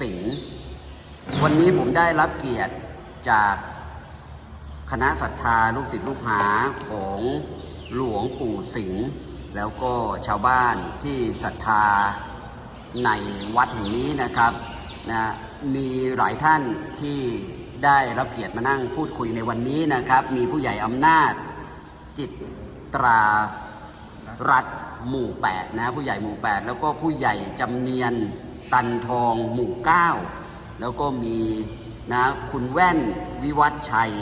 สิงห์วันนี้ผมได้รับเกียรติจากคณะศรัทธาลูกศิษย์ลูกหาของหลวงปู่สิงห์แล้วก็ชาวบ้านที่ศรัทธาในวัดแห่งนี้นะครับนะมีหลายท่านที่ได้รับเกียรติมานั่งพูดคุยในวันนี้นะครับ มีผู้ใหญ่อำนาจจิตตรารัฐหมู่ 8 นะผู้ใหญ่หมู่ 8 แล้วก็ผู้ใหญ่จำเนียน ตันทองหมู่9แล้วก็มีนะคุณแว่นวิวัฒชัย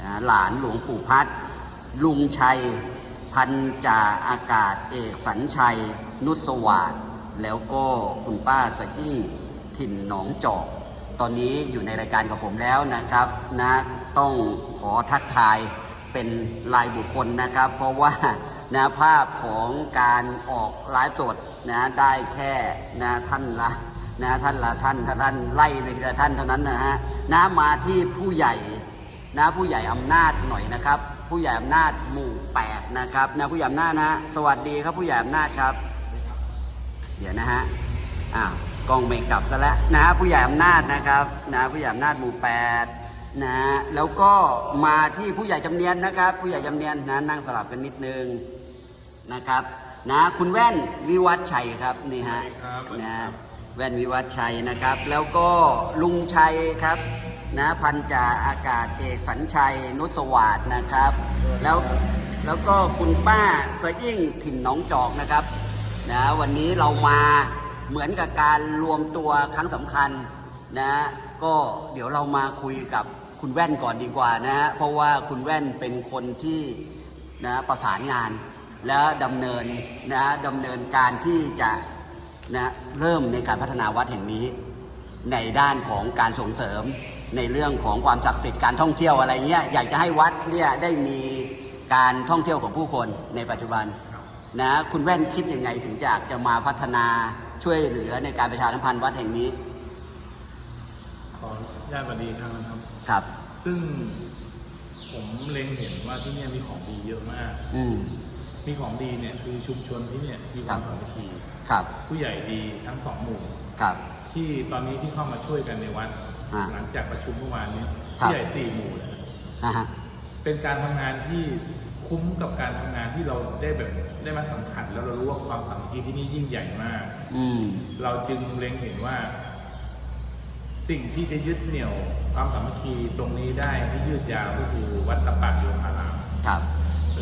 นะหลานหลวงปู่พัดลุงชัย พันจ่าอากาศเอกสัญชัย นุสวาดแล้วก็คุณป้าสกิ้งถิ่นหนองจอก ตอนนี้อยู่ในรายการกับผมแล้วนะครับนะต้องขอทักทายเป็นรายบุคคลนะครับ เพราะว่า นะภาพของการออกไลฟ์สดนะได้แค่นะท่านละนะท่านละท่านท่านไล่ไปทีละท่านเท่านั้นนะฮะนะมาที่ผู้ใหญ่นะผู้ใหญ่อำนาจหน่อยนะครับ ผู้ใหญ่อำนาจหมู่แปดนะครับนะผู้ใหญ่อำนาจนะสวัสดีครับผู้ใหญ่อำนาจครับ เดี๋ยวนะฮะอ้าวกล้องไม่กลับซะแล้วนะผู้ใหญ่อำนาจนะครับนะผู้ใหญ่อำนาจหมู่แปดนะฮะแล้วก็มาที่ผู้ใหญ่จำเนียนนะครับ ผู้ใหญ่จำเนียนนะนั่งสลับกันนิดนึง นะครับนะคุณแว่นวิวัฒน์ชัยครับนี่ฮะสวัสดีครับสวัสดีนะครับแว่นวิวัฒน์ชัยนะครับ แล้วก็ลุงชัยครับนะพันจ่าอากาศเอกสัญชัยนุสวาดนะครับแล้วแล้วก็คุณป้าสะอิ่งถิ่นหนองจอกนะครับนะวันนี้เรามาเหมือนกับการรวมตัวครั้งสำคัญนะก็เดี๋ยวเรามาคุยกับคุณแว่นก่อนดีกว่านะฮะเพราะว่าคุณแว่นเป็นคนที่นะประสานงาน และดำเนินนะดำเนินการที่จะนะเริ่มในการพัฒนาวัดแห่งนี้ ในด้านของการส่งเสริมในเรื่องของความศักดิ์สิทธิ์การท่องเที่ยวอะไรเงี้ยอยากจะให้วัดเนี่ยได้มีการท่องเที่ยวของผู้คนในปัจจุบันนะคุณแว่นคิดยังไงถึงอยากจะมาพัฒนาช่วยเหลือในการประชาสัมพันธ์วัดแห่งนี้ ขอญาติสวัสดีครับนะครับ ครับ ซึ่งผมเล็งเห็นว่าที่เนี่ยมีของดีเยอะมาก อื มมีของดีเนี่ยคือชุมชนที่เนี่ยมีความครับสามัคคีครับผู้ใหญ่ดีทั้งสองหมู่ครับ ที่ตอนนี้ที่เข้ามาช่วยกันในวัดอ่าหลังจากประชุมเมื่อวานนี้ครับ ผู้ใหญ่สี่หมู่เลยนะฮะเป็นการทำงานที่คุ้มกับการทำงานที่เราได้แบบได้มาสัมผัสแล้วเรารู้ว่าความสามัคคีที่นี่ยิ่งใหญ่มาก อืม เราจึงเล็งเห็นว่า สิ่งที่จะยึดเหนี่ยวความสามัคคีตรงนี้ได้ให้ยืดยาวก็คือวัดตะปะโยธาราม ครับ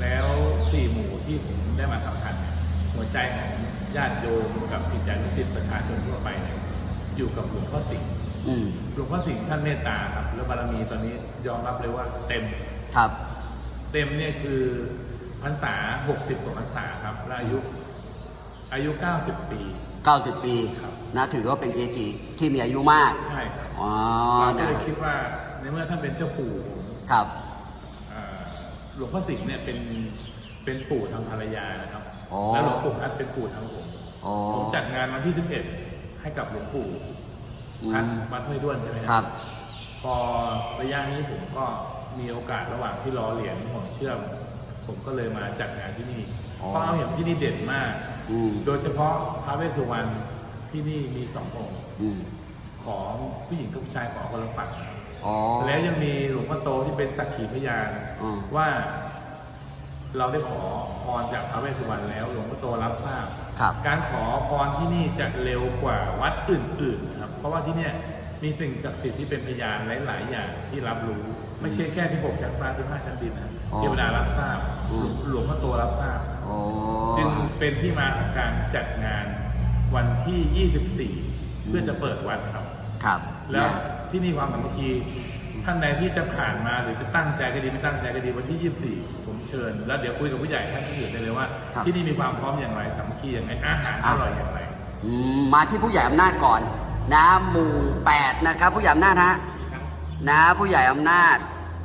แล้วสี่หมู่ที่ผมได้มาสัมผัสเนี่ยหัวใจของญาติโยมกับจิตใจลูกศิษย์ประชาชนทั่วไปเนี่ยอยู่กับหลวงพ่อสิงห์อืมหลวงพ่อสิงห์ท่านเมตตาครับแล้วบารมีตอนนี้ยอมรับเลยว่าเต็ม ครับ เต็มเนี่ยคือพรรษา 60 กว่าพรรษาครับและอายุ อายุ 90 ปี 90 ปีครับ นะถือว่าเป็นเกจิที่มีอายุมาก ใช่ครับอ๋อเราก็นะเลยคิดว่าในเมื่อท่านเป็นเจ้าปู่ผมครับอ่า หลวงพ่อสิงห์เนี่ยเป็นเป็นปู่ทางภรรยานะครับ อ๋อ แล้วหลวงปู่พัดเป็นปู่ทางผมอ๋อ ผมจัดงานวันที่11ให้กับหลวงปู่อืมพัดวัดห้วยด้วนใช่ไหมครับ พอระยะนี้ผมก็มีโอกาสระหว่างที่รอเหรียญห่วงเชื่อม ผมก็เลยมาจัดงานที่นี่อ๋อ เพราะเราเห็นที่นี่เด่นมาก อืมโดยเฉพาะพระเวสสุวรรณที่นี่มีสององค์ อืม ของผู้หญิงกับผู้ชายของคนละฝั่ง อ๋อ แล้วยังมีหลวงพ่อโตที่เป็นสักขีพยานอืม ว่า เราได้ขอพรจากพระเวสสุวรรณแล้ว หลวงพ่อโตรับทราบ ครับ การขอพรที่นี่จะเร็วกว่าวัดอื่นๆนะครับ เพราะว่าที่เนี่ยมีสิ่งศักดิ์สิทธิ์ที่เป็นพยานหลาย ๆ อย่างที่รับรู้ ไม่ใช่แค่ที่บอกชั้นฟ้าที่ห้าชั้นดินนะอ๋อเทวดารับทราบอืม หลวงพ่อโตรับทราบ อ๋อ จึงเป็นที่มาของการจัดงานวันที่ 24 เพื่อจะเปิดวัดครับ ครับแล้วนะ ที่นี่ความสามัคคีท่านใดที่จะผ่านมาหรือจะตั้งใจก็ดีไม่ตั้งใจก็ดีวันที่ 24 ผมเชิญ แล้วเดี๋ยวคุยกับผู้ใหญ่ท่านอื่นได้เลยว่าที่นี่มีความพร้อมอย่างไรสามัคคีอย่างไรอาหารอร่อยอย่างไร อืมมาที่ผู้ใหญ่อำนาจก่อน นะหมู่แปดนะครับ ผู้ใหญ่อำนาจฮะนะผู้ใหญ่อำนาจ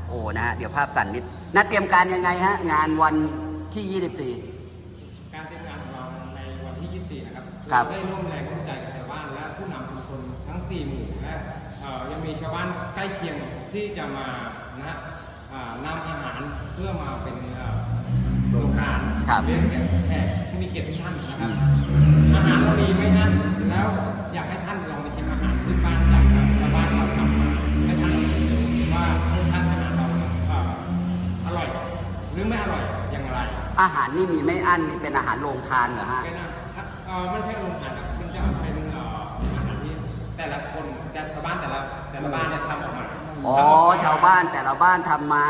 โอ้นะฮะเดี๋ยวภาพสั่นนิดนะเตรียมการยังไงฮะงานวันที่24การเตรียมงานของเราในวันที่ 24 นะครับครับเราได้ร่วมแรง ล้เคียงที่จะมานะฮะอ่านำอาหารเพื่อมาเป็นเอ่อโรงทานครับเลี้ยงแขกแขกที่มีเกียรติทุกท่านนะครับ อาหารเรามีไม่อั้นแล้วอยากให้ท่านลองไปชิมอาหารพื้นบ้านจากชาวบ้านเราทำมาให้ท่านลองชิมดูว่ารสชาติอาหารเราเอ่ออร่อยหรือไม่อร่อยอย่างไร อาหารนี่มีไม่อั้นนี่เป็นอาหารโรงทานเหรอฮะเป็นอาหารเอ่อไม่ใช่โรงอาหารนะมันจะเป็นเอ่ออาหารที่ แต่ละคนแต่ชาวบ้านแต่ละแต่ละบ้านเนี่ยทำออกมาอ๋อ ชาวบ้านแต่ละบ้านทำมา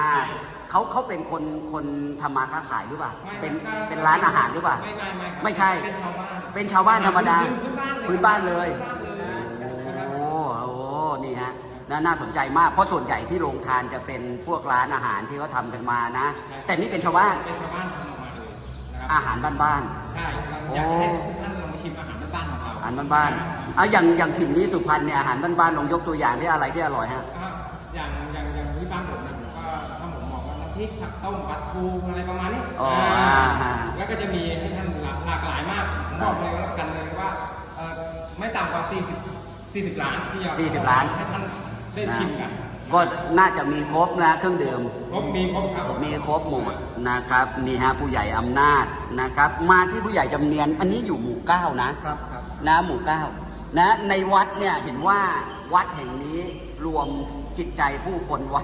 เขาเขาเป็นคนคนทำมาค้าขายหรือเปล่า ไม่เป็นก็เป็นร้านอาหารหรือเปล่า ไม่ไม่ไม่ครับไม่ใช่ เป็นชาวบ้านเป็นชาวบ้านธรรมดาพื้นบ้านเลยพื้นบ้านเลย พื้นบ้านเลยนะครับ โอ้โห นี่ฮะน่าน่าสนใจมาก เพราะส่วนใหญ่ที่โรงทานจะเป็นพวกร้านอาหารที่เขาทำกันมานะ แต่นี่เป็นชาวบ้าน เป็นชาวบ้านทำออกมาเลยนะครับอาหารบ้าน ใช่เราอยากให้ทุก หารบ้านๆเอาอย่างอย่างถิ่นนี้สุพรรณเนี่ยอาหารบ้านๆลองยกตัวอย่างที่อะไรที่อร่อยฮะอ่าอย่างอย่างอย่างที่บ้านผมเนี่ยผมก็ถ้าผมบอกว่าน้ำพริกผักต้มปลาทูอะไรประมาณนี้อ๋ออ่าอ่าแล้วก็จะมีให้ท่านหลากหลากหลายมากผมบอกเลยว่ากันเลยว่าเอ่อไม่ต่ำกว่า 40 40 ล้านที่จะ40 ล้านให้ท่านได้ชิมกันก็น่าจะมีครบนะเครื่องดื่มครบมีครบครับมีครบหมดนะครับนี่ฮะผู้ใหญ่อำนาจนะครับ มาที่ผู้ใหญ่จำเนียนอันนี้อยู่หมู่เก้านะครับครับ นะหมู่เก้านะในวัดเนี่ยเห็นว่าวัดแห่งนี้รวมจิตใจผู้คนไว้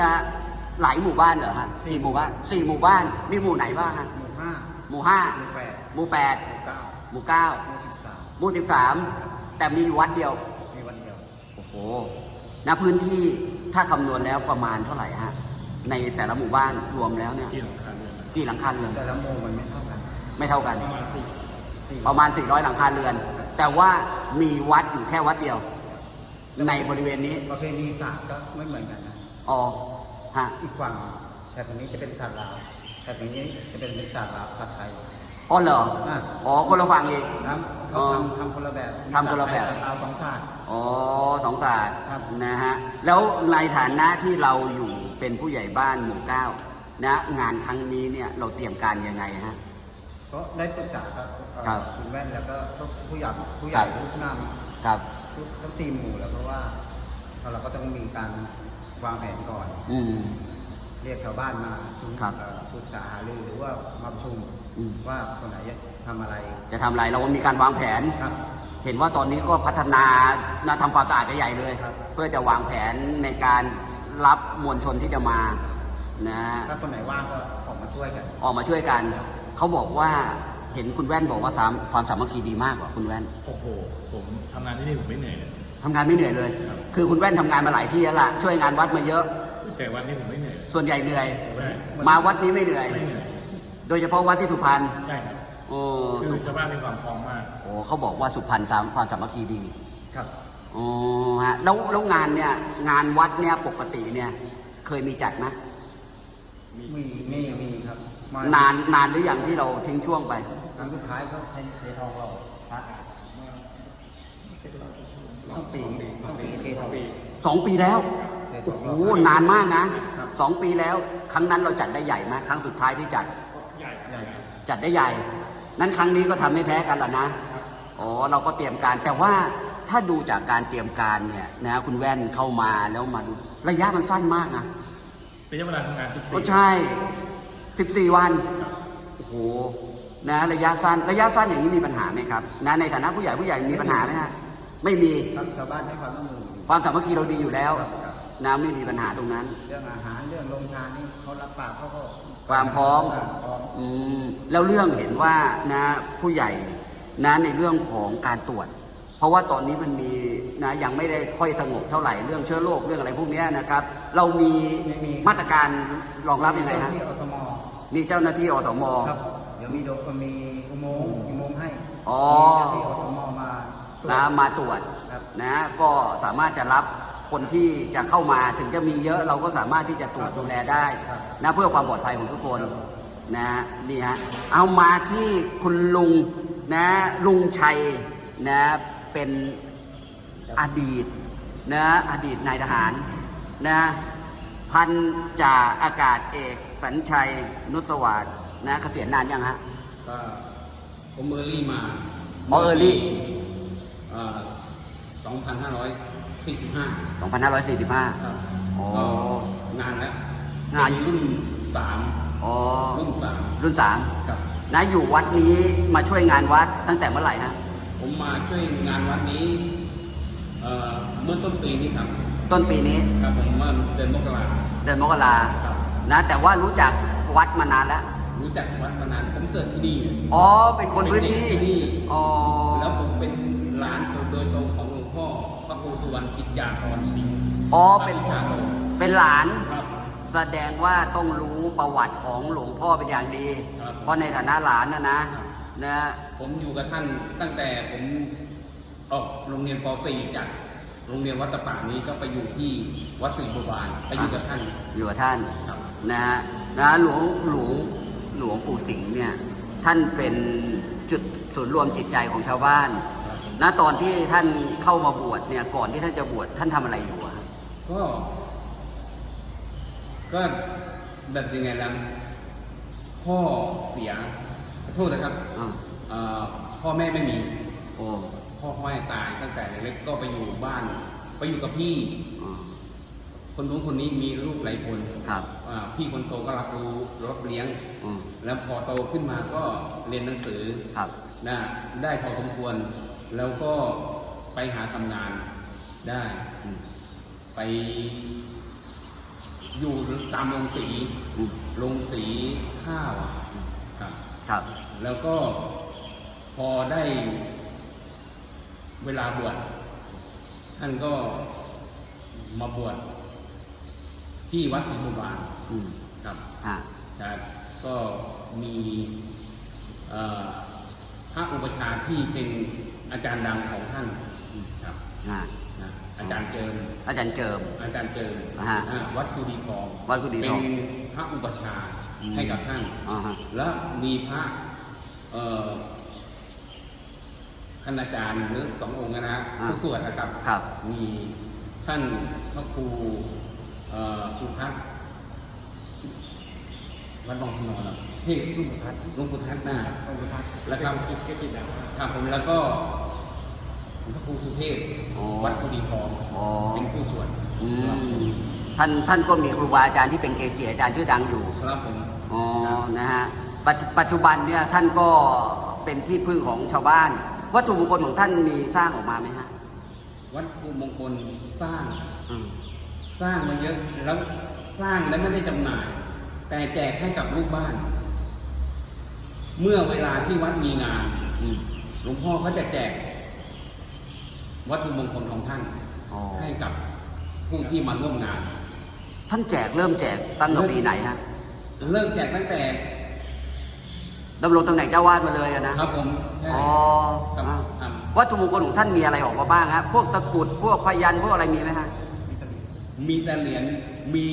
นะหลายหมู่บ้านเหรอฮะกี่หมู่บ้านสี่หมู่บ้านมีหมู่ไหนบ้างฮะหมู่ห้าหมู่ห้าหมู่แปดหมู่แปดหมู่เก้าหมู่เก้าหมู่สิบสามหมู่สิบสามแต่มีอยู่วัดเดียวมีวันเดียวโอ้โหนะพื้นที่ถ้าคำนวณแล้วประมาณเท่าไหร่ฮะในแต่ละหมู่บ้านรวมแล้วเนี่ยที่หลังคาเรือนนะกี่หลังคาเรือนแต่ละโมงมันไม่เท่ากัน ไม่เท่ากันประมาณสี่สี่ ประมาณ 400 หลังคาเรือน แต่ว่ามีวัดอยู่แค่วัดเดียว ในบริเวณนี้ประเพณีศาสตร์ก็ไม่เหมือนกันนะอ๋อฮะอีกฝั่งแต่ตรงนี้จะเป็นศาสตร์ลาวแต่ตรงนี้จะเป็นศาสตร์ลาวศาสตร์ไทยอ๋อเหรออะอ๋อคนละฝั่งอีกครับเขาอ๋อทำทำคนละแบบทำคนละแบบศาสตร์ไทยศาสตร์ลาวสองศาสตร์อ๋อสองศาสตร์ครับนะฮะแล้วในฐานะที่เราอยู่เป็นผู้ใหญ่บ้านหมู่เก้านะงานครั้งนี้เนี่ยเราเตรียมการยังไงฮะ ก็ได้ปรึกษาครับเอ่อครับคุณแว่นแล้วก็ผู้ใหญ่ผู้ใหครัญ่บผู้นครับำทุกทั้งสี่หมู่แล้วเพราะว่าเราก็ต้องมีการวางแผนก่อนอืมเรียกชาวบ้านมาชุมครับเอ่อปรึกษาหารือหรือว่ามาประชุมอืมว่าคนไหนจะทำอะไร จะทำอะไรเรามีการวางแผนครับเห็นว่าตอนนี้ก็พัฒนานะทำความสะอาดกันใหญ่เลยครับเพื่อจะวางแผนในการรับมวลชนที่จะมานะถ้าคนไหนว่างก็ออกมาช่วยกัน ออกมาช่วยกัน เขาบอกว่าเห็นคุณแว่นบอกว่าสามความสามัคคีดีมากกว่าคุณแว่นโอ้โห ผมทำงานที่นี่ผมไม่เหนื่อยเลย ทำงานไม่เหนื่อยเลย ครับ คือคุณแว่นทำงานมาหลายที่แล้วล่ะช่วยงานวัดมาเยอะ แต่วันนี้ผมไม่เหนื่อยส่วนใหญ่เหนื่อย ใช่มาวัดนี้ไม่เหนื่อย ไม่เหนื่อยโดยเฉพาะวัดที่สุพรรณใช่ครับโอ้คืสุอชาวบ้านมีความพร้อมมากโอ้เขาบอกว่าสุพรรณสามความสามัคคีดีครับอ๋อฮะแล้วแล้วงานเนี่ยงานวัดเนี่ยปกติเนี่ยเคยมีจัดไหมมีมีมี ครับมนานนานหรือยังที่เราทิ้งช่วงไป ครั้งสุดท้ายก็ให้เททองเราพระต้องปีต้องปีเททองสองปีแล้วเททโอ้องโหเรานานมากนะครับสองปีแล้ว ครั้งนั้นเราจัดได้ใหญ่ไหมครั้งสุดท้ายที่จัดใหญ่ใหญ่จัดได้ใหญ่ นั้นครั้งนี้ก็ทำไม่แพ้กันละนะอ๋อเราก็เตรียมการแต่ว่าถ้าดูจากการเตรียมการเนี่ยนะคุณแว่นเข้ามาแล้วมาดูระยะมันสั้นมากนะระยะเวลาทำงาน14ก็ใช่ 14 วัน โอ้โห นะระยะสั้น ระยะสั้นอย่างนี้มีปัญหาไหมครับ นะในฐานะผู้ใหญ่ผู้ใหญ่มีปัญหาไหมฮะ ไม่มี ครับชาวบ้านให้ความร่วมมือดีความสามัคคีเราดีอยู่แล้วครับครับนะไม่มีปัญหาตรงนั้น เรื่องอาหารเรื่องโรงทานนี่เขารับปากเขาก็ความพร้อมาพร้อมอืมแล้วเรื่องเห็นว่านะผู้ใหญ่นะในเรื่องของการตรวจ เพราะว่าตอนนี้มันมีนะยังไม่ได้ค่อยสงบเท่าไหร่เรื่องเชื้อโรคเรื่องอะไรพวกเนี้ยนะครับ เรามีมาตรการรองรับยังไงฮะ ที่อสม มีเจ้าหน้าที่อสม ครับ เดี๋ยวมีโดก็มีอุโมงค์อุโมงค์ให้อ๋อ มีเจ้าหน้าที่อสมมาตรวจ นะมาตรวจครับ นะก็สามารถจะรับคนที่จะเข้ามาถึงจะมีเยอะเราก็สามารถที่จะตรวจดูแลได้ครับนะเพื่อความปลอดภัยของทุกคนนะนี่ฮะเอามาที่คุณลุงนะลุงชัยนะเป็นอดีตนะอดีตนายทหารนะ พันจ่าอากาศเอกสัญชัยนุสวัสดนะเกษียณนานยังฮะก็ผมเออร์ลี่มาอ๋อเออร์ลี่เอ่อ2545 2545ครับอ๋อก็นานแล้วนานเป็นรุ่นสามอ๋อรุ่นสามรุ่นสามครับนะอยู่วัดนี้มาช่วยงานวัดตั้งแต่เมื่อไหร่ฮะผมมาช่วยงานวัดนี้เอ่อเมื่อต้นปีนี้ครับ ต้นปีนี้ครับผมเมื่อเดือนมกราเดือนมกราครับนะ แต่ว่ารู้จักวัดมานานแล้ว รู้จักวัดมานานผมเกิดที่นี่อ๋อเป็นคนพื้นที่เป็นเด็กที่นี่อ๋อแล้วผมเป็นหลานโดยตรงของหลวงพ่อพระครูสุวรรณกิจยาธรศรีอ๋อพเป็ระนวิชาโลเป็นหลานครับแสดงว่าต้องรู้ประวัติของหลวงพ่อเป็นอย่างดีครับเพราะในฐานะหลานนะนะนะ ผมอยู่กับท่านตั้งแต่ผมออกโรงเรียนป .4 จาก โรงเรียนวัดตะป่านี้ก็ไปอยู่ที่วัดศรีบัวบานไปอยู่กับท่าน อยู่กับท่านครับ นะฮะนะหลวงหลวงหลวงปู่สิงห์เนี่ยท่านเป็นจุดศูนย์รวมจิตใจของชาวบ้านครับนะตอนที่ท่านเข้ามาบวชเนี่ยก่อนที่ท่านจะบวชท่านทำอะไรอยู่อะก็ ก็แบบยังไงล่ะพ่อเสียขอโทษนะครับอ่า เอ่อพ่อแม่ไม่มี โอ้ พ่อพ่อแม่ตายตั้งแต่เล็กก็ไปอยู่บ้าน ไปอยู่กับพี่อ่าคนนู้นคนนี้มีลูกหลายคนครับอ่าพี่คนโตก็รับรู้รับเลี้ยงอืมแล้วพอโตขึ้นมาก็เรียนหนังสือครับนะได้พอสมควร แล้วก็ไปหาทำงานได้อืมไป อยู่ตามโรงสีอืมโรงสีข้าวอะครับ ครับ แล้วก็พอได้ เวลาบวชท่านก็มาบวชที่วัดศรีบุบาลอืมครับอ่าครับก็มีเอ่อพระอุปชฌาย์ที่เป็นอาจารย์ดังของท่านครับอ่านะอาจารย์เจิม อาจารย์เจิม อาจารย์เจิมอ่าฮะอ่าวัดกุดีทองวัดกุดีทองเป็นพระอุปชฌาย์อืมให้กับท่านอ่าฮะและมีพระ เอ่อคณาจารย์หรือสององค์นะฮะผู้สวดนะครับ ครับ มีท่านพระครูเอ่อสุทัศน์วัดบางพนอนเฮ้ยลุงสุทัศน์ลุงสุทัศน์นะองค์พระแล้วครับกิจกิจแล้วครับผมแล้วก็พระครูสุเทพอ๋อวัดกุดีทองอ๋อเป็นผู้สวดอืครับมท่านท่านก็มีครูบาอาจารย์ที่เป็นเกจิอาจารย์ชื่อดังอยู่ครับผมอ๋อนะฮะปัจจุปัจจุบันเนี่ยท่านก็เป็นที่พึ่งของชาวบ้าน วัตถุมงคลของท่านมีสร้างออกมาไหมฮะ วัดภูมงคลสร้าง อืมสร้างมาเยอะแล้วสร้างแล้วไม่ได้จำหน่าย แต่แจกให้กับลูกบ้าน เมื่อเวลาที่วัดมีงานอืมหลวงพ่อเขาจะแจก วัตถุมงคลของท่าน อ๋อให้กับผู้ที่มาร่วมงาน ท่านแจกเริ่มแจกตั้งแต่ปีไหนฮะ เริ่มแจกตั้งแต่ ดำรงตำแหน่งเจ้าวาดมาเลยอะนะครับผมใช่อ๋อครับอะครับวัตถุมงคลของท่านมีอะไรออกมาบ้างฮะพวกตะกรุดพวกพยันพวกอะไรมีไหมฮะมีแต่เหรียญมี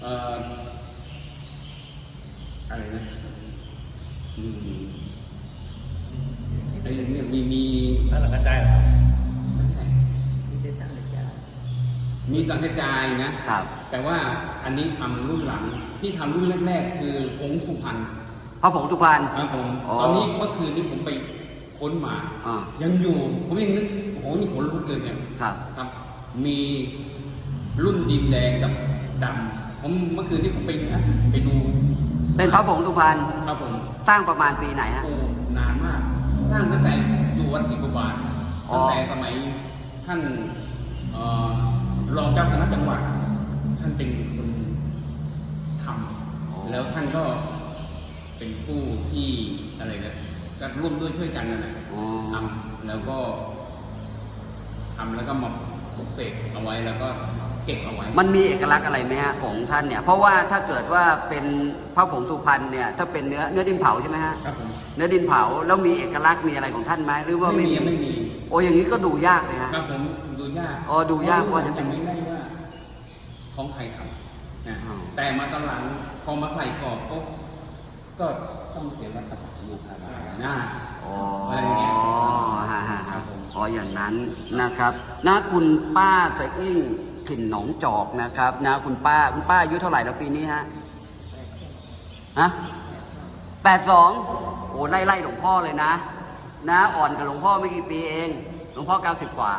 เอ่ออะไรนะอืมไอ้เนี่ยมีมี นั่นแหละกระจายเหรอครับมีสังกระจายนะ ครับ แต่ว่าอันนี้ทำรุ่นหลังที่ทำรุ่นแรกๆ คือผงสุพรรณ พระผงสุพรรณ ครับผมอ๋อตอนนี้เมื่อคืนนี้ผมไปค้นมา อ่ายังอยู่ ผมยังนึกโอ้โหนี่ขนลุกเลยเนี่ยครับ ครับ มีรุ่นดินแดงกับดำผมเมื่อคืนนี้ผมไปนะไปดูเป็นพระผงสุพรรณครับผมสร้างประมาณปีไหนฮะ โอ้นานมาก สร้างตั้งแต่อยู่วัดศรีบุบาลอ๋อ ตั้งแต่สมัยท่านเอ่อรองเจ้าคณะจังหวัดท่านเป็นคนทำแล้วท่านก็ เป็นผู้ที่อะไรนะก็ร่วมด้วยช่วยกันนั่นแหละอ๋อทำแล้วก็ทำแล้วก็มาปลุกเสกเอาไว้แล้วก็เก็บเอาไว้ มันมีเอกลักษณ์อะไรไหมฮะของท่านเนี่ย เพราะว่าถ้าเกิดว่าเป็นพระผงสุพรรณเนี่ย ถ้าเป็นเนื้อเนื้อดินเผาใช่ไหมฮะ ครับผมเนื้อดินเผาแล้วมีเอกลักษณ์มีอะไรของท่านไหมหรือว่าไม่ไม่มีมีไม่มีโอ้อย่างนี้ก็ดูยากเลยฮะ ครับผมดูยากอ๋อดูยากว่าจะเป็นไม่ได้ว่า ของใครทำนะอ๋อ แต่มาตอนหลังพอมาใส่กรอบปุ๊บ ก็ต้องเขียนรัฐบาลลูกอะไรนะอ๋ออะไรเงี้ยฮะฮะครัฮะบผมอ๋ออย่างนั้นนะครับนะคุณป้าสะอิ่งถิ่นหนองจอกนะครับนะคุณป้าคุณป้าอายุเท่าไหร่แล้วปีนี้ฮะฮะแปดสองโอ้ไล่ไล่หลวงพ่อเลยนะ นะอ่อนกับหลวงพ่อไม่กี่ปีเอง หลวงพ่อเก้าสิบกว่า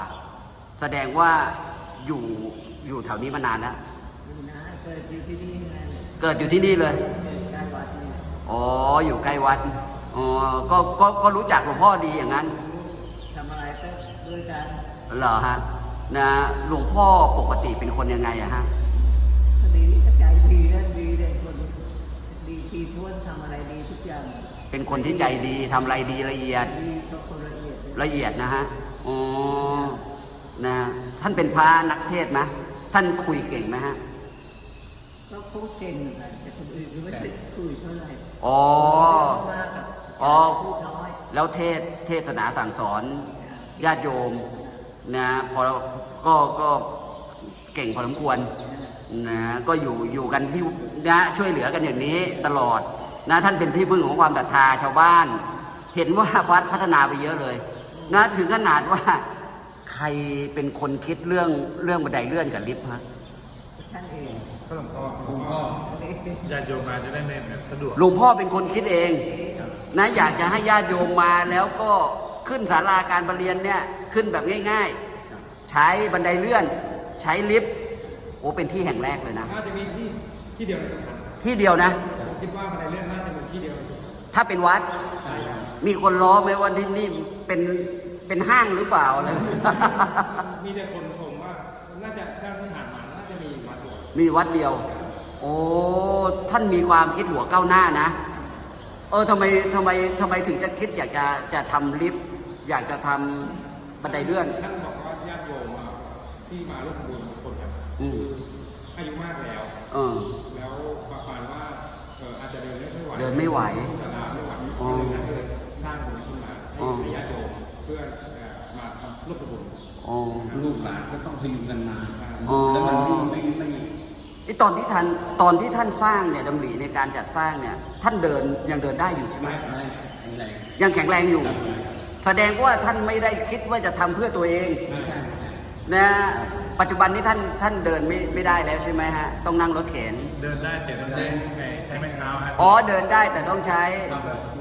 แสดงว่าอยู่อยู่แถวนี้มานานแล้วเกิดอยู่ที่นี่เลย อ๋อ อยู่ใกล้วัด อ๋อ ก็ ก็ ก็รู้จักหลวงพ่อดีอย่างนั้น ทำอะไรก็ด้วยกันอเหรอฮะ นะ หลวงพ่อปกติเป็นคนยังไงอะฮะคดีก็ใจดีนะดีเลยคนดีทีท้วนทำอะไรดีทุกอย่าง เป็นคนที่ใจดีทำอะไรดีละเอียด ดีก็คนละเอียดเลยละเอียดนะฮะ อ๋อ นะ ท่านเป็นพระนักเทศน์ไหมท่านคุยเก่งไหมฮะ ก็พูดเก่งเหมือนกันแต่ คนอื่นก็ไม่ได้คุยเท่าไหร่อ๋อ มากกับอ๋อ พูดน้อยแล้วเทศเทศนาสั่งสอนญาติโยมนะพอก็ก็เก่งพอสมควรนะก็อยู่อยู่กันที่นะช่วยเหลือกันอย่างนี้ตลอดนะท่านเป็นที่พึ่งของความศรัทธาชาวบ้าน เห็นว่าวัดพัฒนาไปเยอะเลย นะถึงขนาดว่าใครเป็นคนคิดเรื่องเรื่องบันไดเลื่อนกับลิฟต์ฮะท่านเองก็หลวงพ่อคุณพ่อ ญาติโยมมาจะได้ไม่แบบสะดวก หลวงพ่อเป็นคนคิดเองนะอยากจะให้ญาติโยมมาแล้วก็ขึ้นศาลาการประเรียนเนี่ยขึ้นแบบง่าย ๆ ใช้บันไดเลื่อน ใช้ลิฟต์โอ้เป็นที่แห่งแรกเลยนะ น่าจะมีที่ที่เดียวในจังหวัดที่เดียวนะ ผมคิดว่าบันไดเลื่อนน่าจะมีที่เดียวในจังหวัดถ้าเป็นวัด ใช่ครับมีคนล้อไหมว่าที่นี่เป็นเป็นห้างหรือเปล่าอะไร มีแต่คนชมว่าน่าจะถ้าที่ผ่านมาน่าจะมีวัดเดียวมีวัดเดียว โอ้ท่านมีความคิดหัวก้าวหน้านะ เออทำไมทำไมทำไมถึงจะคิดอยากจะจะทำลิฟต์อยากจะทำบันไดเลื่อน ท่านบอกว่าญาติโยมอะที่มาร่วมบุญทุกคนครับอืม อายุมากแล้ว เออ แล้วประมาณว่าเอออาจจะเดินไม่ไหวเดินไม่ไหวศาลาไม่ไหวอ๋อก็เลยสร้างตรงนี้ขึ้นมาอ๋อ ให้ญาติโยมเพื่อเอ่อมาทำร่วมบุญอ๋อลูกหลานก็ต้องพยุงกันมา อ๋อ แล้วมันไม่ไม่ไม่ ไอตอนที่ท่านตอนที่ท่านสร้างเนี่ยดำริในการจัดสร้างเนี่ย ท่านเดินยังเดินได้อยู่ใช่ไหมไม่อะไรยังแข็งแรงอยู่ แสดงว่าท่านไม่ได้คิดว่าจะทำเพื่อตัวเองไม่ใช่นะปัจจุบันนี้ท่านท่านเดินไม่ไม่ได้แล้วใช่ไหมฮะต้องนั่งรถเข็น เดินได้แต่ต้องใช้ใช้ไม้เท้าฮะ อ๋อเดินได้แต่ต้องใช้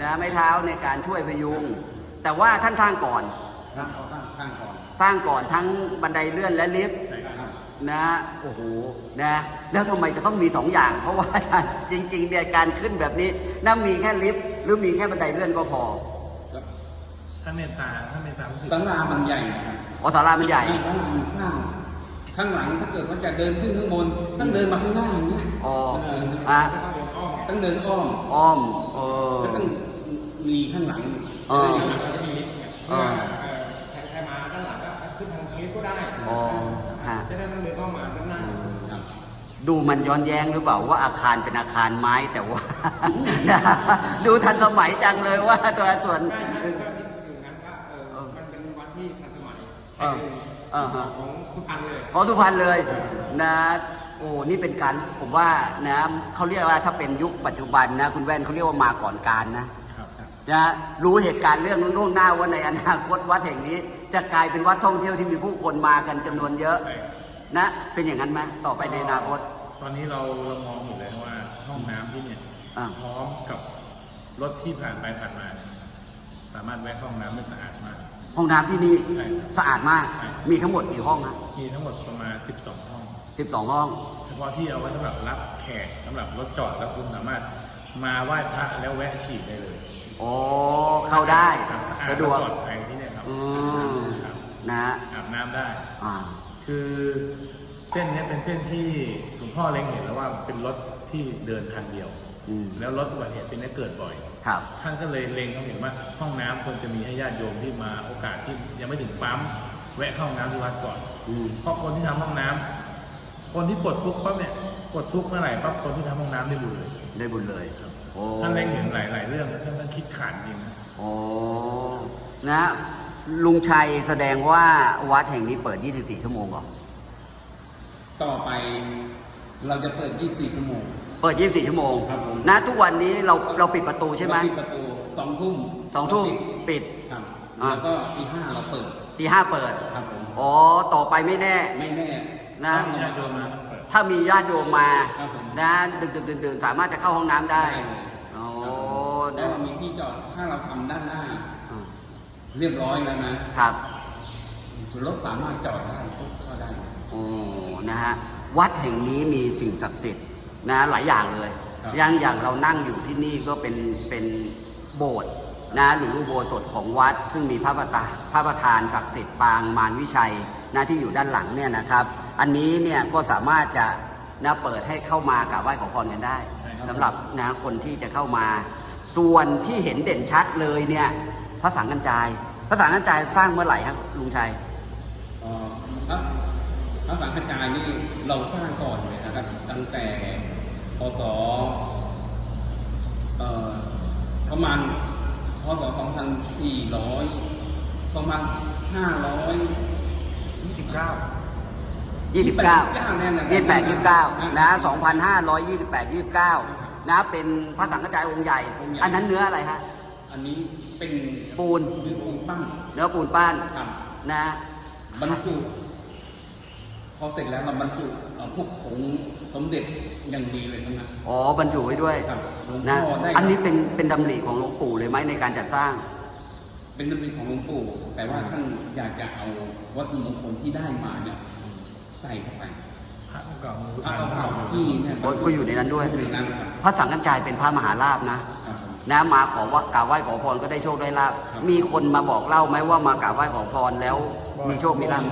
นะไม้เท้าในการช่วยพยุง แต่ว่าท่านสร้างก่อนครับเขาตั้งข้างก่อนสร้างก่อนทั้งบันไดเลื่อนและลิฟต์ใช่ครับครับนะโอ้โหนะ แล้วทำไมจะต้องมีสองอย่าง เพราะว่าจริง ๆ เนี่ยการขึ้นแบบนี้น่ามีแค่ลิฟต์หรือมีแค่บันไดเลื่อนก็พอแล้วท่านเมตตาท่านเมตตารู้สึกศาลามันใหญ่นะครับอ๋อศาลามันใหญ่ศาลามันข้างข้างหลังถ้าเกิดว่าจะเดินขึ้นข้างบนต้องเดินมาข้างหน้าอย่างเงี้ยอ๋อเอออะก็ต้องเดินอ้อมต้องเดินอ้อมอ้อมเออก็ต้องมีข้างหลังเออข้างหลังเราจะมีลิฟต์เนี่ยอ่าเอ่อใครใครมาด้านหลังก็ขึ้นทางลิฟต์ก็ได้อ๋อฮะจะได้ไม่ต้องเดินอ้อมมาด้านหน้า ครับ ดูมันย้อนแย้งหรือเปล่าว่าอาคารเป็นอาคารไม้แต่ว่า ดูทันสมัยจังเลยว่าตัวส่วนใช่ใช่ก็คิดอยู่งั้นว่าเออมันเป็นวัดที่ทันสมัยเออเออฮะของสุพรรณเลยของสุพรรณเลยนะโอ้นี่เป็นการผมว่านะเขาเรียกว่าถ้าเป็นยุคปัจจุบันนะ คุณแว่นเขาเรียกว่ามาก่อนการนะครับนะรู้เหตุการณ์เรื่องล่วงหน้าว่าในอนาคตวัดแห่งนี้ จะกลายเป็นวัดท่องเที่ยวที่มีผู้คนมากันจำนวนเยอะใช่ นะเป็นอย่างนั้นไหมต่อไปในอนาคต ตอนนี้เราเรามองอยู่เลยว่าห้องน้ำที่เนี่ยอ่า พร้อมกับรถที่ผ่านไปผ่านมาเนี่ยสามารถแวะเข้าห้องน้ำได้สะอาดมาก ห้องน้ำที่นี่ใช่ครับสะอาดมาก ใช่ มีทั้งหมดกี่ห้องฮะมีทั้งหมดประมาณ 12 ห้อง สิบสองห้อง เฉพาะที่เอาไว้สำหรับรับแขกสำหรับรถจอดแล้วคุณสามารถมาไหว้พระแล้วแวะฉีดได้เลยโอ้เข้าได้ ครับอาสะดวก ปลอดภัยที่เนี่ยครับอืม ครับนะอาบน้ำได้ อ่า คือเส้นเนี้ยเป็นเส้นที่หลวงพ่อเล็งเห็นแล้วว่าเป็นรถที่เดินทางเดียว อืมแล้วรถอุบัติเหตุเป็นเนี้ยเกิดบ่อย ครับ ท่านก็เลยเล็งเขาเห็นว่าห้องน้ำควรจะมีให้ญาติโยมที่มาโอกาสที่ยังไม่ถึงปั๊มแวะเข้าห้องน้ำที่วัดก่อน อืม เพราะคนที่ทำห้องน้ำคนที่ปลดทุกข์ปั๊บเนี่ยปลดทุกข์เมื่อไหร่ปั๊บคนที่ทำห้องน้ำได้บุญเลยได้บุญเลย โอ้ ท่านเล็งเห็นหลาย ๆ เรื่องนะท่านท่านคิดขาดจริงนะ โอ้ นะ ลุงชัยแสดงว่าวัดแห่งนี้เปิด 24 ชั่วโมงเหรอ ต่อไปเราจะเปิด 24 ชั่วโมง เปิด 24 ชั่วโมง ครับผม นะ ทุกวันนี้เราเราปิดประตูใช่ไหม เราปิดประตูสองทุ่มสองทุ่มปิด ครับอ่า แล้วก็ตีห้าเราเปิด ตีห้าเปิด ครับผม อ๋อ ต่อไปไม่แน่ ไม่แน่นะญาติโยมมาต้องเปิดถ้ามีญาติโยมมา ครับผม นะดึกดึกดื่นดื่นๆสามารถจะเข้าห้องน้ำได้ ได้เลยโอ้แล้วนะเรามีที่จอด ถ้าเราทำด้านหน้าอ่า เรียบร้อยแล้วนะครับรถสามารถจอดได้ก็ได้โอ้นะฮะวัดแห่งนี้มีสิ่งศักดิ์สิทธิ์นะหลายอย่างเลยครับอย่างอย่างเรานั่งอยู่ที่นี่ก็เป็นเป็นโบสถ์นะหรืออุโบสถของวัด ซึ่งมีพระประธานพระประธานศักดิ์สิทธิ์ปางมารวิชัยนะที่อยู่ด้านหลังเนี่ยนะครับ อันนี้เนี่ยก็สามารถจะนะเปิดให้เข้ามากราบไหว้ขอพรกันได้ใช่ครับสำหรับนะคนที่จะเข้ามา ส่วนที่เห็นเด่นชัดเลยเนี่ย พระสังกัญจายพระสังกัญจายสร้างเมื่อไหร่ครับลุงชัยเอ่อพระพระสังฆจายนี่เราสร้างก่อนเลยนะครับ ตั้งแต่พศเอ่อประมาณพศ2400 2529ยี่สิบเก้าแน่นอนยี่สิบแปดยี่สิบเก้านะสองพันห้าร้อยยี่สิบแปดยี่สิบเก้านะ เป็นพระสังฆจายองค์ใหญ่ อันนั้นเนื้ออะไรฮะ อันนี้ เป็นปูนคือปูนปั้นเนื้อปูนป้านครับนะบรรจุพอเสร็จแล้วเราบรรจุเอ่อพวกผงสมเด็จอย่างดีเลยทั้งนั้นอ๋อบรรจุไว้ด้วยครับหลวงนะพ่อได้อันนี้เป็นเป็นดำริของหลวงปู่เลยไหมในการจัดสร้าง เป็นดำริของหลวงปู่ แต่ว่าท่านอยากจะเอาวัตถุมงคลที่ได้มาเนี่ยใส่เข้าไปพระเก่ามือพระเก่าๆที่เนี่ยก็ก็อยู่ในนั้นด้วยอยู่ในนั้นครับพระสังฆจายเป็นพระมหาลาภนะครับผม นะมาขอว่ากราบไหว้ขอพรก็ได้โชคได้ลาภครับมีคนมาบอกเล่าไหมว่ามากราบไหว้ขอพรแล้ว มีโชคมีลาภ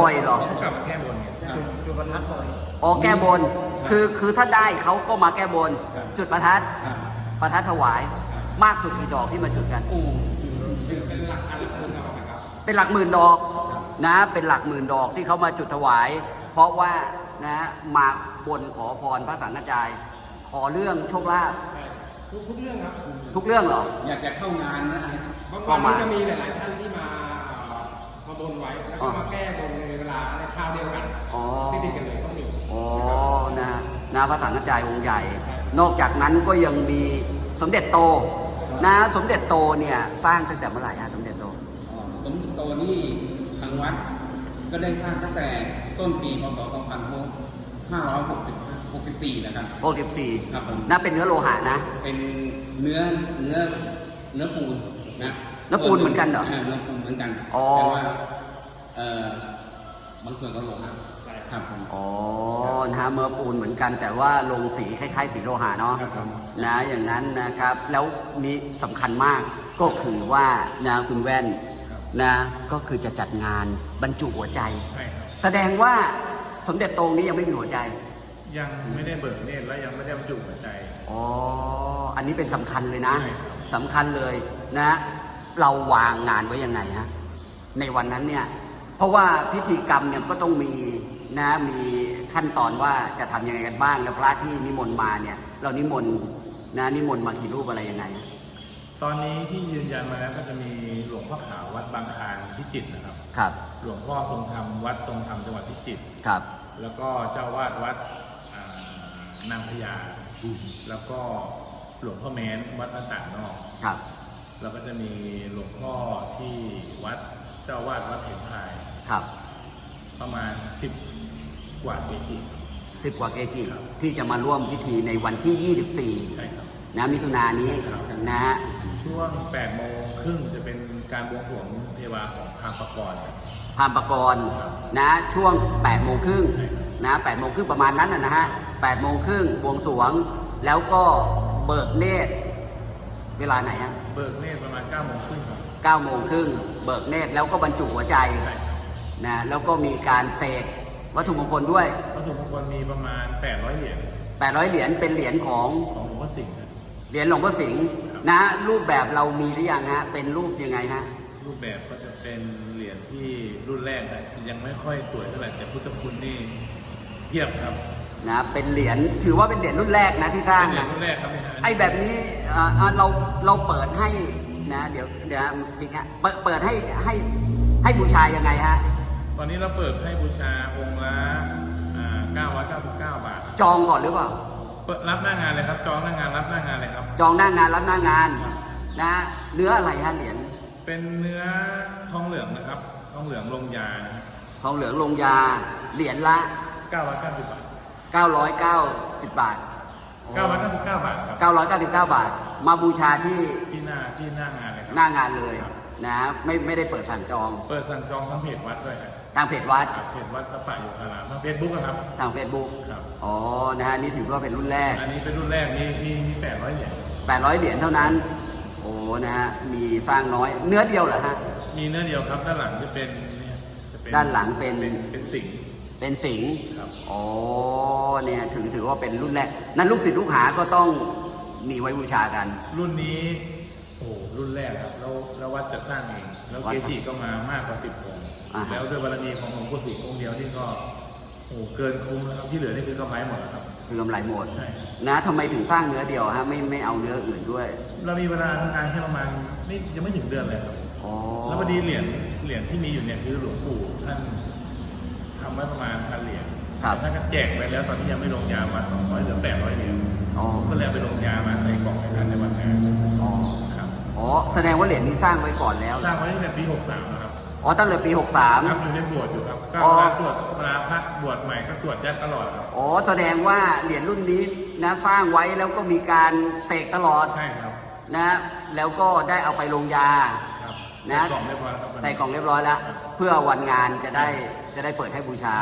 บ่อยเหรอเขากลับมาแก้บนไงครับจุดประทัดบ่อยอ๋อแก้บนคือคือถ้าได้เขาก็มาแก้บนครับจุดประทัดครับประทัดถวายครับมากสุดกี่ดอกที่มาจุดกัน โอ้เป็นหลักการหลักการเรานะครับ เป็นหลักหมื่นดอกนะเป็นหลักหมื่นดอกที่เขามาจุดถวาย เพราะว่านะมาบนขอพรพระสังฆจาย ขอเรื่องโชคลาภใช่ ทุกทุกเรื่องครับทุกเรื่องเหรอ อยากจะเข้างานนะบางก็วันมาก็จะมีหลายๆท่านที่มาเอ่อมาบนไว้แล้วก็มาแก้บนในเวลาในคราวเดียวกันอ๋อที่ติดกันเลยก็มีอ๋อนะนะพระสังฆจายองค์ใหญ่ นอกจากนั้นก็ยังมีสมเด็จโต นะสมเด็จโตเนี่ยสร้างตั้งแต่เมื่อไหร่ฮะสมเด็จโตอ๋อสมเด็จโตนี่ทางวัดก็ได้สร้างตั้งแต่ต้นปีพศ 2564นะครับ 64ครับผมนะเป็นเนื้อโลหะนะ เป็นเนื้อเนื้อเนื้อปูนนะเนื้อปูนเหมือนกันเหรอเนื้อปูนเหมือนกันอ๋อแต่ว่าเอ่อบางส่วนก็โลหะครับผมอ๋อนะฮะเมื่อปูนเหมือนกันแต่ว่าลงสีคล้ายๆ สีโลหะเนาะครับผมนะอย่างนั้นนะครับแล้วมีสำคัญมากก็คือว่านะคุณแว่นนะก็คือจะจัดงานบรรจุหัวใจใช่ครับแสดงว่าสมเด็จโตนี้ยังไม่มีหัวใจ ยังไม่ได้เบิกเนตรและยังไม่ได้บรรจุหัวใจ อ๋อ อันนี้เป็นสำคัญเลยนะใช่ครับ สำคัญเลยนะ เราวางงานไว้ยังไงฮะในวันนั้นเนี่ย เพราะว่าพิธีกรรมเนี่ยก็ต้องมีนะมีขั้นตอนว่าจะทำยังไงกันบ้างแล้วพระที่นิมนต์มาเนี่ย เรานิมนต์นะนิมนต์มากี่รูปอะไรยังไงฮะตอนนี้ที่ยืนยันมาแล้วก็จะมีหลวงพ่อขาววัดบางคลานพิจิตรนะครับ ครับหลวงพ่อทรงธรรมวัดทรงธรรมจังหวัดพิจิตร ครับ แล้วก็เจ้าวาดวัดอ่า นางพญาอืมแล้วก็หลวงพ่อแม้นวัดหน้าต่างนอก ครับ แล้วก็จะมีหลวงพ่อที่วัดเจ้าวาดวัดเห็นพายครับประมาณสิบกว่าเกจิ สิบกว่าเกจิครับ ที่จะมาร่วมพิธีในวันที่ ใช่ครับ 24 นะ มิถุนายนนี้ครับ นะฮะ ช่วง8โมงครึ่งจะเป็นการบวงสรวงเทวาของพรามปกรณ์ครับพามปกรณ์นะช่วง8โมงครึ่งใช่ครับ นะ8โมงครึ่งประมาณนั้นนะนะฮะ8โมงครึ่งบวงสรวง แล้วก็เบิกเนตรเวลาไหนฮะเบิกเนตรประมาณ9โมงครึ่งครับ9โมงครึ่งเบิกเนตรแล้วก็บรรจุหัวใจใช่ครับนะแล้วก็มีการเสกวัตถุมงคลด้วย วัตถุมงคลมีประมาณ 800 เหรียญ800 เหรียญเป็นเหรียญของของหลวงพ่อสิงห์ครับเหรียญหลวงพ่อสิงห์นะรูปแบบเรามีหรือยังฮะเป็นรูปยังไงฮะรูปแบบก็จะเป็นเหรียญที่รุ่นแรกนะยังไม่ค่อยสวยเท่าไหร่แต่พุทธคุณนี่ เทียบครับนะเป็นเหรียญถือว่าเป็นเหรียญรุ่นแรกนะที่สร้างเป็นเหรียนะญรุ่นแรกครับเนี่ยฮะไอ้แบบนี้อ่าอ่าเราเราเปิดให้นะเดี๋ยวเดี๋ยวจริงฮะเปิดเปิดให้ให้ให้บูชายังไงฮะตอนนี้เราเปิดให้บูชาองค์ละอ่า999 บาท จองก่อนหรือเปล่าเปิดรับหน้างานเลยครับจองหน้างานรับหน้างานเลยครับ จองหน้างานรับหน้างานนะเนื้ออะไรฮะเหรียญเป็นเนื้อทองเหลืองนะครับทองเหลืองลงยานะครับทองเหลืองลงยาเหรียญละ 990 บาท 990 บาท 999 บาทครับ999 บาท มาบูชาที่ที่หน้าที่หน้างานเลยครัหน้างานเลยนะไม่ไม่ได้เปิดสั่งจอง เปิดสั่งจองทั้งเพจวัดด้วยครับทางเพจวัด ครับเพจวัดพระป่าอยู่คารามทางเฟซบุ๊กครับ ทางเฟซบุ๊กครับ อ๋อ นะฮะนี่ถือว่าเป็นรุ่นแรก อันนี้เป็นรุ่นแรกมีมีมี800เหรียญ800 เหรียญเท่านั้น โอ้นะฮะมีสร้างน้อยเนื้อเดียวเหรอฮะ มีเนื้อเดียวครับ ด้านหลังจะเป็นเนี่ยจะเป็ด้านหลังเป็น เป็นสิงห์เป็นสิงห์ครับ อ๋อเนี่ยถือถือว่าเป็นรุ่นแรก นั้นลูกศิษย์ลูกหาก็ต้องมีไว้บูชากัน รุ่นนี้โอ้โหรุ่นแรกครับแล้วแล้ววัดจะสร้างเองแล้ววัดเกจิก็มามากกว่าสิบองค์อ่าฮะแล้วด้วยบารมีของหลวงปู่ศรีองค์เดียวที่ก็โอ้โหเกินคุ้มแล้วครับที่เหลือนี่คือกำไรหมดแล้วครับคือกำไรหมดใช่นะทำไมถึงสร้างเนื้อเดียวฮะไม่ไม่เอาเนื้ออื่นด้วย เรามีเวลาทำงานแค่ประมาณไม่ยังไม่ถึงเดือนเลยครับอ๋อแล้วพอดีเหรียญเหรียญที่มีอยู่เนี่ยคือหลวงปู่ท่านทำไว้ประมาณพันเหรียญ ครับท่านก็แจกไปแล้วตอนที่ยังไม่ลงยามาสองร้อยเหลือแปดร้อยเหรียญอ๋อก็เลยเอาไปลงยามาใส่กล่องให้ท่านในวันงานอ๋อครับอ๋อ แสดงว่าเหรียญนี้สร้างไว้ก่อนแล้ว สร้างไว้ตั้งแต่ปีหกสามนะครับอ๋อ ตั้งแต่ปี ครับ63อยู่ในบวชอยู่ครับ ก็อ๋อเวลาตรวจเวลาพระบวชใหม่ก็ตรวจยัดตลอดครับอ๋อ แสดงว่าเหรียญรุ่นนี้นะสร้างไว้แล้วก็มีการเสกตลอดใช่ครับ นะ แล้วก็ได้เอาไปลงยา ครับนะ ใส่กล่องเรียบร้อยแล้วครับ ใส่กล่องเรียบร้อยแล้ว เพื่อวันงานจะได้จะได้เปิดให้บูชา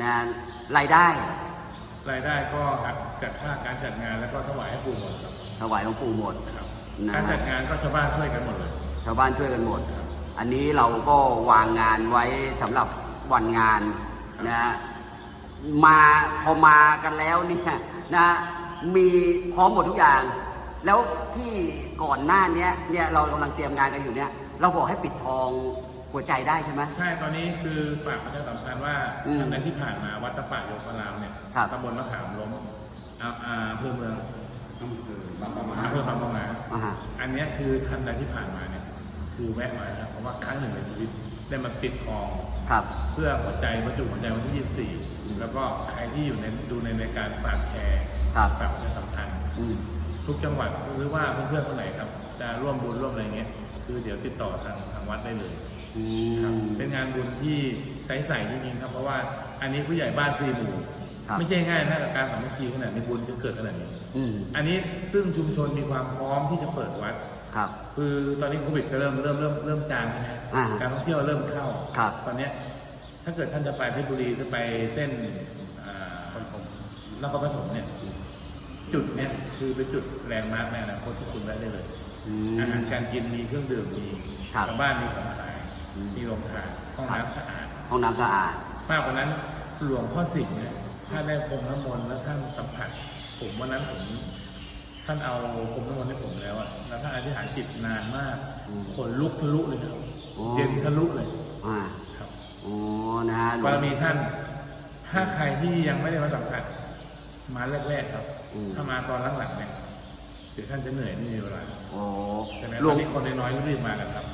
นะรายได้รายได้ก็หักจากค่าการจัดงานแล้วก็ถวายให้ปู่หมดครับถวายหลวงปู่หมดครับนะการจัดงานก็ชาวบ้านช่วยกันหมดเลย ชาวบ้านช่วยกันหมด อันนี้เราก็วางงานไว้สำหรับวันงานนะมาพอมากันแล้วเนี่ยนะมีพร้อมหมดทุกอย่าง แล้วที่ก่อนหน้าเนี้ยเนี่ยเรากำลังเตรียมงานกันอยู่เนี่ยเราบอกให้ปิดทอง หัวใจได้ใช่ไหม ใช่ตอนนี้คือฝากประชาสัมพันธ์ว่าอืมท่านใดที่ผ่านมาวัดตะปะโยกรามเนี่ยครับ ตำบลมะขามล้มอ่าอ่าอำเภอเมืองอำเภอบางปะมาอำเภอบางปะมาอ่าฮะ อันเนี้ยคือท่านใดที่ผ่านมาเนี่ยคือแวะมาครับเพราะว่าครั้งหนึ่งในชีวิตได้มาปิดทอง ครับ เพื่อหัวใจบรรจุหัวใจวันที่ 24 แล้วก็ใครที่อยู่ในดูในรายการฝากแชร์ครับ ฝากประชาสัมพันธ์ อืม ทุกจังหวัดหรือว่าเพื่อนๆคนไหนครับ จะร่วมบุญร่วมอะไรเงี้ยคือเดี๋ยวติดต่อทางทางวัดได้เลย อืครับมเป็นงานบุญที่ใสๆจริงๆครับ เพราะว่าอันนี้ผู้ใหญ่บ้านฟรีหมู่ ครับไม่ใช่ง่ายนะกับการสามัคคีขนาดนี้บุญจะเกิดขนาดนี้ อืมอันนี้ซึ่งชุมชนมีความพร้อมที่จะเปิดวัด ครับ คือตอนนี้โควิดก็เริ่มเริ่มเริ่มเริ่มจางใช่ไหมอ่าการท่องเที่ยวเริ่มเข้า ครับตอนเนี้ยถ้าเกิดท่านจะไปเพชรบุรีจะไปเส้นอ่าผมนครปฐมเนี่ย จุดเนี้ยคือเป็นจุดแลนด์มาร์กในอนาคตที่คุณได้ได้เลยอืมอาหารการกินมีเครื่องดื่มมีครับ ชาวบ้านมีของขายอื มมีโรงทานห้องครับน้ำสะอาด ห้องน้ำสะอาด มากกว่านั้นหลวงพ่อสิงห์เนี่ยถ้าได้พรมน้ำมนต์แล้วท่านสัมผัส ผมวันนั้นผมท่านเอาพรมน้ำมนต์ให้ผมแล้วอะแล้วท่านอธิษฐานจิตนานมากอืมขนลุกทะลุเลยครับโอ้ เย็นทะลุเลยอ่าครับโอ้นะฮะหลวบาง รมีท่าน ถ้าใครที่ยังไม่ได้มาสัมผัสมาแรกๆครับ อืม ถ้ามาตอนหลังๆเนี่ยเดี๋ยวท่านจะเหนื่อยไม่มีเวลาโอ้ใช่ไหมหลตวองนนี้คนน้อยๆรีบๆมากันครับ